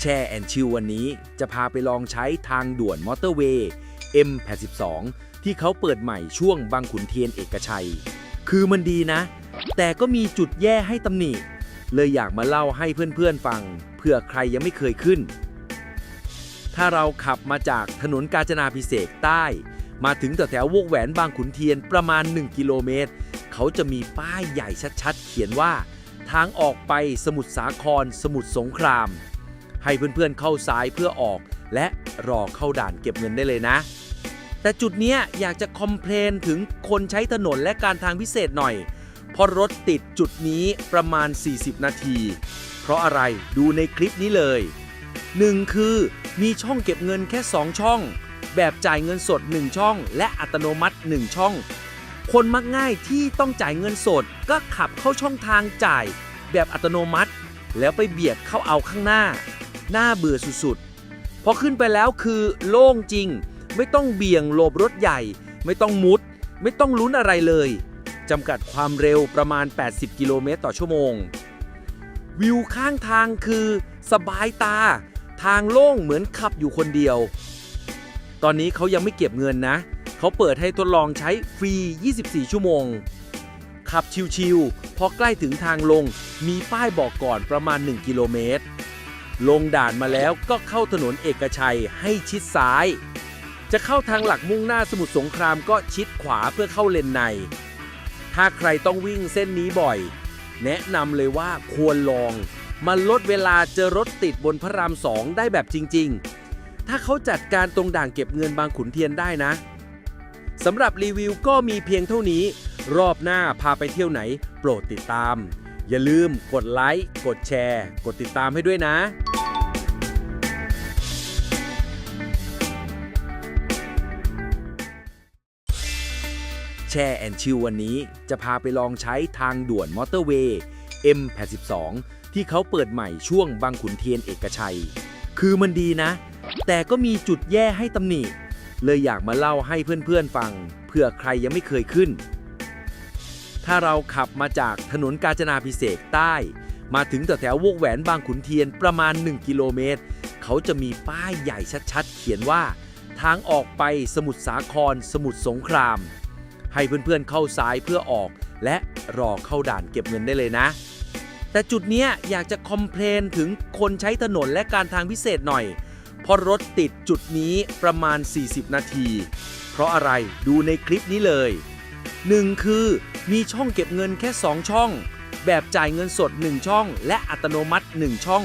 แช่แอนชิลวันนี้จะพาไปลองใช้ทางด่วนมอเตอร์เวย์ M82 ที่เขาเปิดใหม่ช่วงบางขุนเทียนเอกชัย คือมันดีนะ แต่ก็มีจุดแย่ให้ตำหนิ เลยอยากมาเล่าให้เพื่อนๆฟังเผื่อใครยังไม่เคยขึ้น ถ้าเราขับมาจากถนนกาญจนาพิเศษกใต้ มาถึงแถววงแหวนบางขุนเทียนประมาณ 1 กิโลเมตร เขาจะมีป้ายใหญ่ชัดๆ เขียนว่า ทางออกไปสมุทรสาครสมุทรสงคราม ให้เพื่อนๆเข้าซ้ายเพื่อออก และรอเข้าด่านเก็บเงินได้เลยนะ แต่จุดนี้อยากจะคอมเพลนถึงคนใช้ถนนและการทางพิเศษหน่อย เพราะรถติดจุดนี้ประมาณ 40 นาที เพราะอะไรดูในคลิปนี้เลย 1 คือมีช่องเก็บเงินแค่ 2 ช่อง แบบจ่ายเงินสด 1 ช่อง และอัตโนมัติ 1 ช่อง คนมักง่ายที่ต้องจ่ายเงินสดก็ขับเข้าช่องทางจ่าย แบบอัตโนมัติ แล้วไปเบียดเข้าเอาข้างหน้า น้าเบื่อสุดๆ พอขึ้นไปแล้วคือโล่งจริง ไม่ต้องเบี่ยงหลบรถใหญ่ ไม่ต้องมุด ไม่ต้องลุ้นอะไรเลยจำกัดความเร็วประมาณ 80 กิโลเมตรต่อชั่วโมง วิวข้างทางคือสบายตา ทางโล่งเหมือนขับอยู่คนเดียว ตอนนี้เขายังไม่เก็บเงินนะ เขาเปิดให้ทดลองใช้ฟรี 24 ชั่วโมง ขับชิวๆพอใกล้ถึงทางลง มีป้ายบอกก่อนประมาณ 1 กิโลเมตร ลงด่านมาแล้วก็เข้าถนนเอกชัยให้ชิดซ้าย จะเข้าทางหลักมุ่งหน้าสมุทรสงครามก็ชิดขวาเพื่อเข้าเลนใน ถ้าใครต้องวิ่งเส้นนี้บ่อย แนะนำเลยว่าควรลองมันลดเวลาเจอรถติดบนพระรามสองได้แบบจริง ๆ ถ้าเขาจัดการตรงด่านเก็บเงินบางขุนเทียนได้นะสำหรับรีวิวก็มีเพียงเท่านี้ รอบหน้าพาไปเที่ยวไหน โปรดติดตาม อย่าลืมกดไลค์ กดแชร์ กดติดตามให้ด้วยนะ แช่แอนชิลวันนี้จะพาไปลองใช้ทางด่วนมอเตอร์เวย์ M82 ที่เขาเปิดใหม่ช่วงบางขุนเทียนเอกชัย คือมันดีนะ แต่ก็มีจุดแย่ให้ตำหนิ เลยอยากมาเล่าให้เพื่อนๆฟังเผื่อใครยังไม่เคยขึ้น ถ้าเราขับมาจากถนนกาญจนาพิเศษกใต้ มาถึงแถวๆวงแหวนบางขุนเทียนประมาณ 1 กิโลเมตร เขาจะมีป้ายใหญ่ชัดๆ เขียนว่า ทางออกไปสมุทรสาครสมุทรสงคราม ให้เพื่อนๆเข้าซ้ายเพื่อออก และรอเข้าด่านเก็บเงินได้เลยนะ แต่จุดนี้อยากจะคอมเพลนถึงคนใช้ถนนและการทางพิเศษหน่อย เพราะรถติดจุดนี้ประมาณ 40 นาที เพราะอะไรดูในคลิปนี้เลย 1 คือมีช่องเก็บเงินแค่ 2 ช่อง แบบจ่ายเงินสด 1 ช่อง และอัตโนมัติ 1 ช่อง